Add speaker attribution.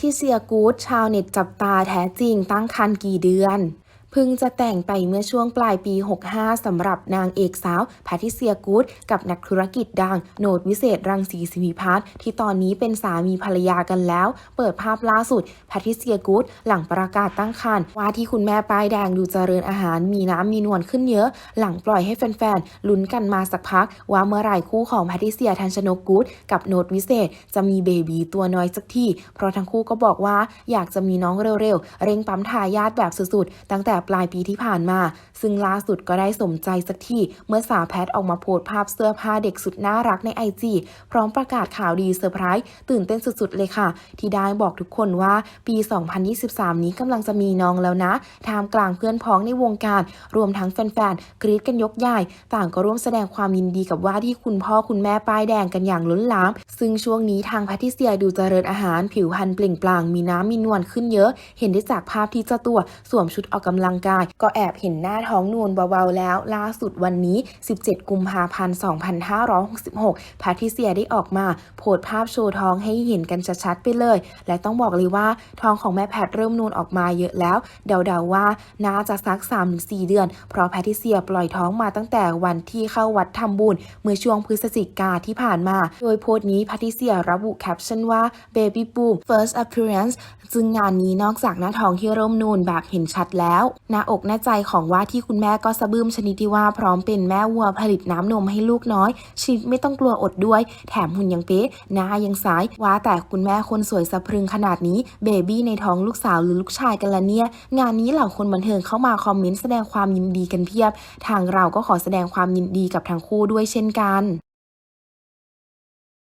Speaker 1: ทริเซียกูดชาวเน็ตจับตาแท้จริงตั้งครรภ์กี่เดือน เพิ่งจะแต่งไปเมื่อช่วงปลายปี 65 สำหรับนางเอกสาวแพทริเซียกูดกับนักธุรกิจดังโนดวิเศษรังสีสิมิพัฒน์ที่ตอนนี้เป็นสามีภรรยากันแล้ว เปิดภาพล่าสุดแพทริเซียกูดหลังประกาศตั้งครรภ์ว่าที่คุณแม่ป้ายแดงดูเจริญอาหารมีน้ำมีนวลขึ้นเยอะ หลังปล่อยให้แฟนๆลุ้นกันมาสักพัก ว่าเมื่อไหร่คู่ของแพทริเซียทันชนกกูดกับโนดวิเศษ จะมีเบบีตัวน้อยสักทีเพราะทั้งคู่ก็บอกว่าอยากจะมีน้องเร็วๆเร่งปั๊มทายาทแบบสุดๆตั้งแต่ปลายปีที่ผ่านมา ซึ่งล่าสุดก็ได้สมใจสักทีเมื่อสาวแพทออกมาโพสภาพเสื้อผ้าเด็กสุดน่ารักในไอจีพร้อมประกาศข่าวดีเซอร์ไพรส์ตื่นเต้นสุดๆเลยค่ะ ที่ได้บอกทุกคนว่าปี 2023 นี้กำลังจะมีน้องแล้วนะท่ามกลางเพื่อนพ้องในวงการ รวมทั้งแฟนๆกรี๊ดกันยกใหญ่ต่างก็ร่วมแสดงความยินดีกับว่าที่คุณพ่อคุณแม่ป้ายแดงกันอย่างล้นหลาม ซึ่งช่วงนี้ทางแพทิเซียดูเจริญอาหาร ผิวพรรณเปล่งปลั่งมีน้ำมีนวลขึ้นเยอะ เห็นได้จากภาพที่เจ้าตัวสวมชุดออกกำลังกาย ก็แอบเห็นหน้าท้องนูนเบาๆแล้ว ล่าสุดวันนี้ 17 กุมภาพันธ์ 2566แพทริเซียได้ออกมา โพสภาพโชว์ท้องให้เห็นกันชัดๆไปเลย และต้องบอกเลยว่าท้องของแม่แพทเริ่มนูนออกมาเยอะแล้ว เดาๆว่าน่าจะสัก 3-4 เดือน เพราะแพทิเซียปล่อยท้องมาตั้งแต่วันที่เข้าวัดทำบุญ เมื่อช่วงพฤศจิกาที่ผ่านมา โดยโพสต์นี้แพทิเซียระบุแคปชั่นว่า baby boom first appearance ซึ่งงานนี้นอกจากหน้าท้องที่เริ่มนูนแบบเห็นชัดแล้วหน้าอกหน้าใจของว่าที่คุณแม่ก็สะบึ้มชนิดที่ว่าพร้อมเป็นแม่วัวผลิตน้ำนมให้ลูกน้อยชนิดไม่ต้องกลัวอดด้วย แถมหุ่นยังเป๊ะหน้ายังสายว่าแต่คุณแม่คนสวยสะพรึงขนาดนี้เบบี้ในท้องลูกสาวหรือลูกชายกันละเนี่ย งานนี้เหล่าคนบันเทิงเข้ามาคอมเมนต์แสดงความยินดีกันเพียบ ทางเราก็ขอแสดงความยินดีกับทั้งคู่ด้วยเช่นกัน